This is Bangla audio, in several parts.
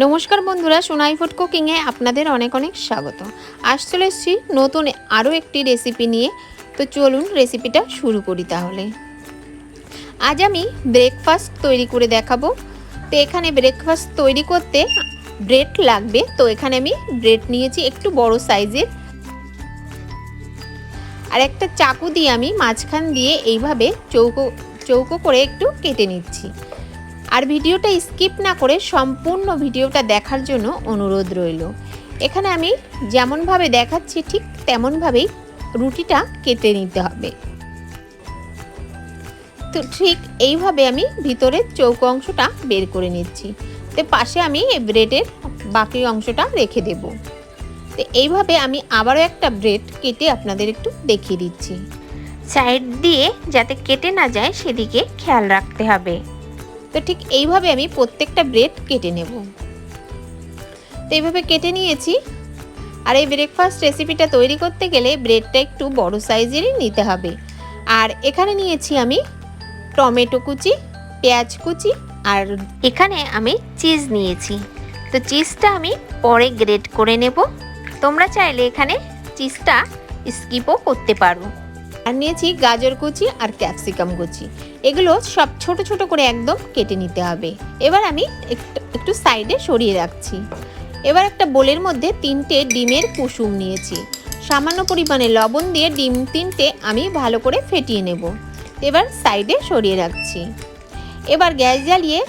নমস্কার বন্ধুরা, সোনাই ফুড কুকিংয়ে আপনাদের অনেক অনেক স্বাগত। আজ চলে এসেছি নতুন আরও একটি রেসিপি নিয়ে। তো চলুন রেসিপিটা শুরু করি তাহলে। আজ আমি ব্রেকফাস্ট তৈরি করে দেখাবো। তো এখানে ব্রেকফাস্ট তৈরি করতে ব্রেড লাগবে। তো এখানে আমি ব্রেড নিয়েছি একটু বড় সাইজের আর একটা চাকু দিয়ে আমি মাঝখান দিয়ে এইভাবে চৌকো চৌকো করে একটু কেটে নিচ্ছি। আর ভিডিওটা স্কিপ না করে সম্পূর্ণ ভিডিওটা দেখার জন্য অনুরোধ রইল। এখানে আমি যেমনভাবে দেখাচ্ছি ঠিক তেমনভাবেই রুটিটা কেটে নিতে হবে। তো ঠিক এইভাবে আমি ভিতরের চৌকো অংশটা বের করে নিচ্ছি। তো পাশে আমি ব্রেডের বাকি অংশটা রেখে দেব। তো এইভাবে আমি আবারও একটা ব্রেড কেটে আপনাদের একটু দেখিয়ে দিচ্ছি। সাইড দিয়ে যাতে কেটে না যায় সেদিকে খেয়াল রাখতে হবে। তো ঠিক এইভাবে আমি প্রত্যেকটা ব্রেড কেটে নেব। তো এইভাবে কেটে নিয়েছি। আর এই ব্রেকফাস্ট রেসিপিটা তৈরি করতে গেলে ব্রেডটা একটু বড় সাইজেরই নিতে হবে। আর এখানে নিয়েছি আমি টমেটো কুচি, পেঁয়াজ কুচি আর এখানে আমি চিজ নিয়েছি। তো চিজটা আমি পরে গ্রেড করে নেব। তোমরা চাইলে এখানে চিজটা স্কিপও করতে পারো। আর নিয়েছি গাজর কুচি আর ক্যাপসিকাম কুচি। এগুলো সব ছোট ছোট করে একদম কেটে নিতে হবে। এবার আমি একটু সাইডে সরিয়ে রাখছি। এবার একটা বোলের মধ্যে তিনটে ডিমের কুসুম নিয়েছি। সামান্য পরিমাণে লবণ দিয়ে ডিম তিনটে আমি ভালো করে ফেটিয়ে নেব। এবার সাইডে সরিয়ে রাখছি। এবার গ্যাস জ্বালিয়ে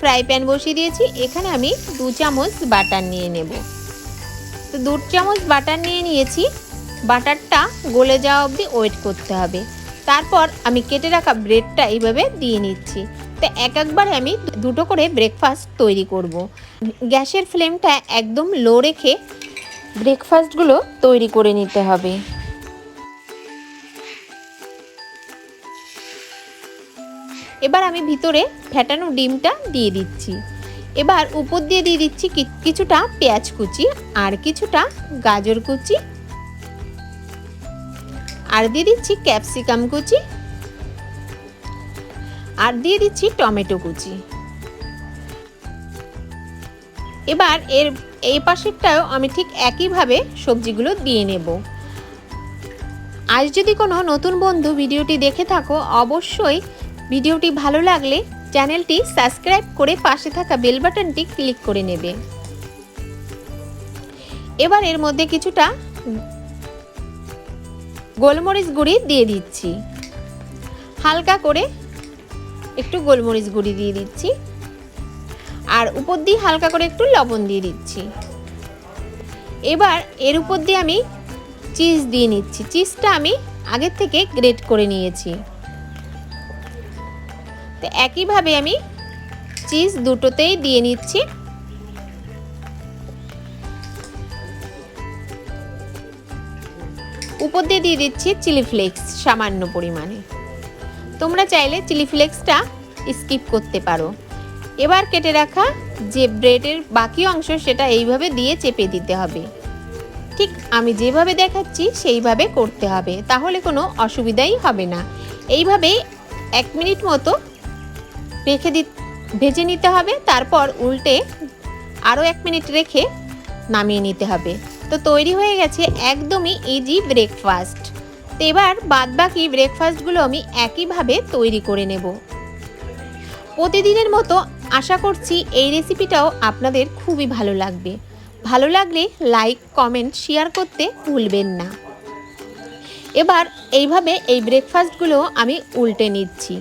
ফ্রাই প্যান বসিয়ে দিয়েছি। এখানে আমি দু চামচ বাটার নিয়ে নেব। তো দু চামচ বাটার নিয়ে নিয়েছি। বাটারটা গলে যাওয়া অবধি ওয়েট করতে হবে। তারপর আমি কেটে রাখা ব্রেডটা এইভাবে দিয়ে নিচ্ছি। তো এক একবারে আমি দুটো করে ব্রেকফাস্ট তৈরি করব। গ্যাসের ফ্লেমটা একদম লো রেখে ব্রেকফাস্টগুলো তৈরি করে নিতে হবে। এবার আমি ভিতরে ফ্যাটানো ডিমটা দিয়ে দিচ্ছি। এবার উপর দিয়ে দিয়ে দিচ্ছি কিছুটা পেঁয়াজ কুচি আর কিছুটা গাজর কুচি আর দিয়ে দিচ্ছি ক্যাপসিকাম কুচি। আর দিয়ে দিচ্ছি টমেটো কুচি। এবার এর, এই পাশেরটাও আমি ঠিক একইভাবে সবজিগুলো দিয়ে নেব। আজ যদি কোনো নতুন বন্ধু ভিডিওটি দেখে থাকো, অবশ্যই ভিডিওটি ভালো লাগলে চ্যানেলটি সাবস্ক্রাইব করে পাশে থাকা বেল বাটনটি ক্লিক করে নেবে। এবার এর মধ্যে কিছুটা গোলমরিচ গুঁড়ি দিয়ে দিচ্ছি। হালকা করে একটু গোলমরিচ গুঁড়ি দিয়ে দিচ্ছি। আর উপর দিয়ে হালকা করে একটু লবণ দিয়ে দিচ্ছি। এবার এর উপর দিয়ে আমি চিজ দিয়ে নিচ্ছি। চিজটা আমি আগের থেকে গ্রেট করে নিয়েছি। তো একইভাবে আমি চিজ দুটোতেই দিয়ে নিচ্ছি। উপর দিয়ে দিয়ে দিচ্ছি চিলি ফ্লেক্স সামান্য পরিমাণে। তোমরা চাইলে চিলি ফ্লেক্সটা স্কিপ করতে পারো। এবার কেটে রাখা যে ব্রেডের বাকি অংশ সেটা এইভাবে দিয়ে চেপে দিতে হবে। ঠিক আমি যেভাবে দেখাচ্ছি সেইভাবে করতে হবে, তাহলে কোনো অসুবিধাই হবে না। এইভাবেই এক মিনিট মতো রেখে দি, ভেজে নিতে হবে, তারপর উল্টে আরও এক মিনিট রেখে নামিয়ে নিতে হবে। তো তৈরি হয়ে গেছে একদমই ইজি ব্রেকফাস্ট তো এবার বাদবাকি ব্রেকফাস্টগুলো আমি একইভাবে তৈরি করে নেব। প্রতিদিনের মতো আশা করছি এই রেসিপিটাও আপনাদের খুবই ভালো লাগবে। ভালো লাগলে লাইক কমেন্ট শেয়ার করতে ভুলবেন না। এবার এইভাবে এই ব্রেকফাস্টগুলো আমি উল্টে নিচ্ছি।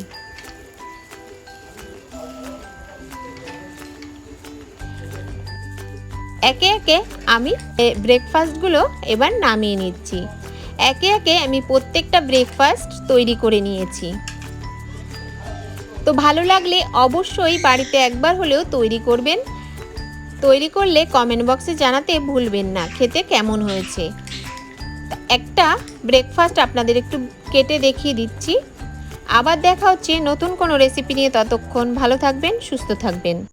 একে একে আমি ব্রেকফাস্টগুলো এবার নামিয়ে নিচ্ছি। একে একে আমি প্রত্যেকটা ব্রেকফাস্ট তৈরি করে নিয়েছি। তো ভালো লাগলে অবশ্যই বাড়িতে একবার হলেও তৈরি করবেন। তৈরি করলে কমেন্ট বক্সে জানাতে ভুলবেন না, খেতে কেমন হয়েছে। একটা ব্রেকফাস্ট আপনাদের একটু কেটে দেখিয়ে দিচ্ছি। আবার দেখা হচ্ছে নতুন কোনো রেসিপি নিয়ে ততক্ষণ ভালো থাকবেন, সুস্থ থাকবেন।